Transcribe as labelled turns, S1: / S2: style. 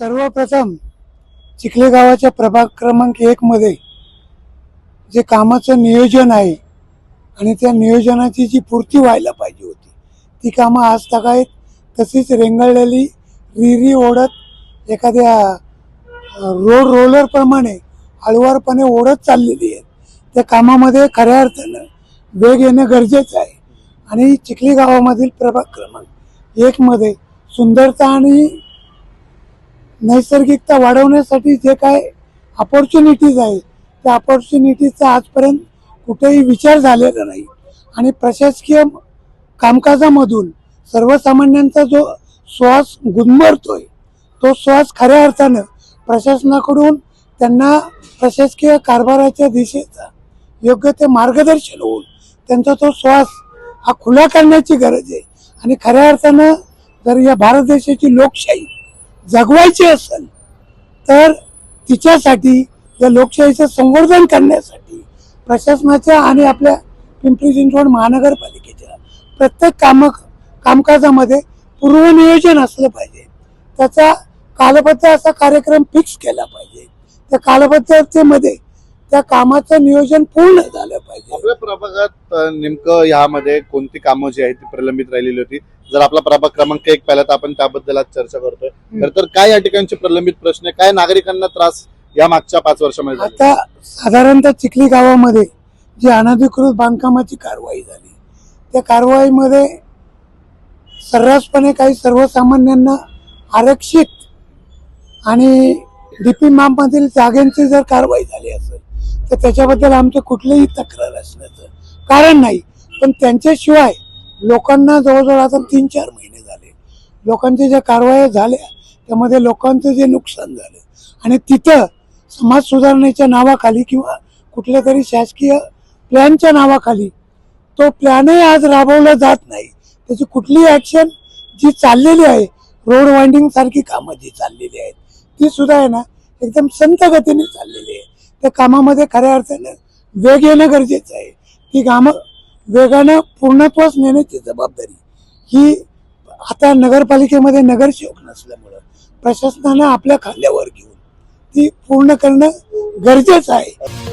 S1: सर्वप्रथम चिखले गावाच्या प्रभाग क्रमांक एकमध्ये जे कामाचं नियोजन आहे आणि त्या नियोजनाची जी पूर्ती व्हायला पाहिजे होती ती कामं आज आहेत. तशीच रेंगाळलेली रिरी ओढत एखाद्या रोड रोलरप्रमाणे हळुवारपणे ओढत चाललेली आहेत. त्या कामामध्ये खऱ्या अर्थानं वेग येणं गरजेचं आहे. आणि चिखली गावामधील प्रभाग क्रमांक एकमध्ये सुंदरता आणि नैसर्गिकता वाढवण्यासाठी जे काय अपॉर्च्युनिटीज आहे त्या अपॉर्च्युनिटीजचा आजपर्यंत कुठेही विचार झालेला नाही. आणि प्रशासकीय कामकाजामधून सर्वसामान्यांचा जो श्वास गुदमरतोय तो श्वास खऱ्या अर्थानं प्रशासनाकडून त्यांना प्रशासकीय कारभाराच्या दिशेचा योग्य ते मार्गदर्शन होऊन त्यांचा तो श्वास हा खुला करण्याची गरज आहे. आणि खऱ्या अर्थानं जर या भारत देशाची लोकशाही जगवायची असेल तर तिच्यासाठी या लोकशाहीचं संवर्धन करण्यासाठी प्रशासनाच्या आणि आपल्या पिंपरी चिंचवड महानगरपालिकेच्या प्रत्येक काम कामकाजामध्ये पूर्वनियोजन असलं पाहिजे. त्याचा कालबद्ध असा कार्यक्रम फिक्स केला पाहिजे. त्या कालबद्धतेमध्ये त्या कामाचं नियोजन पूर्ण झालं पाहिजे
S2: आपल्या प्रभागात अ, नेमकं यामध्ये कोणती कामं जी आहेत ती प्रलंबित राहिलेली होती जर आपला प्रभाग क्रमांक एक पाहिला तर आपण त्याबद्दल आज चर्चा करतोय खरं तर काय या ठिकाणचे प्रलंबित प्रश्न आहे? काय नागरिकांना त्रास या मागच्या पाच वर्षामध्ये झाले?
S1: आता साधारणतः चिखली गावामध्ये जी अनधिकृत बांधकामाची कारवाई झाली त्या कारवाईमध्ये सर्रासपणे काही सर्वसामान्यांना आरक्षित आणि डीपी मधील जागांची जर कारवाई झाली असेल तर त्याच्याबद्दल आमचं कुठलीही तक्रार असण्याचं कारण नाही. पण त्यांच्याशिवाय लोकांना जवळजवळ आता तीन चार महिने झाले. लोकांच्या ज्या कारवाया झाल्या त्यामध्ये लोकांचं जे नुकसान झालं आणि तिथं समाज सुधारणेच्या नावाखाली किंवा कुठल्या तरी शासकीय प्लॅनच्या नावाखाली तो प्लॅनही आज राबवला जात नाही. त्याची कुठलीही ॲक्शन जी चाललेली आहे रोड वाइंडिंग सारखी कामं जी चाललेली आहेत ती सुद्धा आहे ना एकदम संत गतीने चाललेली आहे. त्या कामामध्ये खऱ्या अर्थानं वेग येणं गरजेचं आहे. ती कामं वेगानं पूर्णत्वास नेण्याची जबाबदारी. ही आता नगरपालिकेमध्ये नगरसेवक नसल्यामुळं प्रशासनानं आपल्या खांद्यावर घेऊन ती पूर्ण करणं गरजेचं आहे.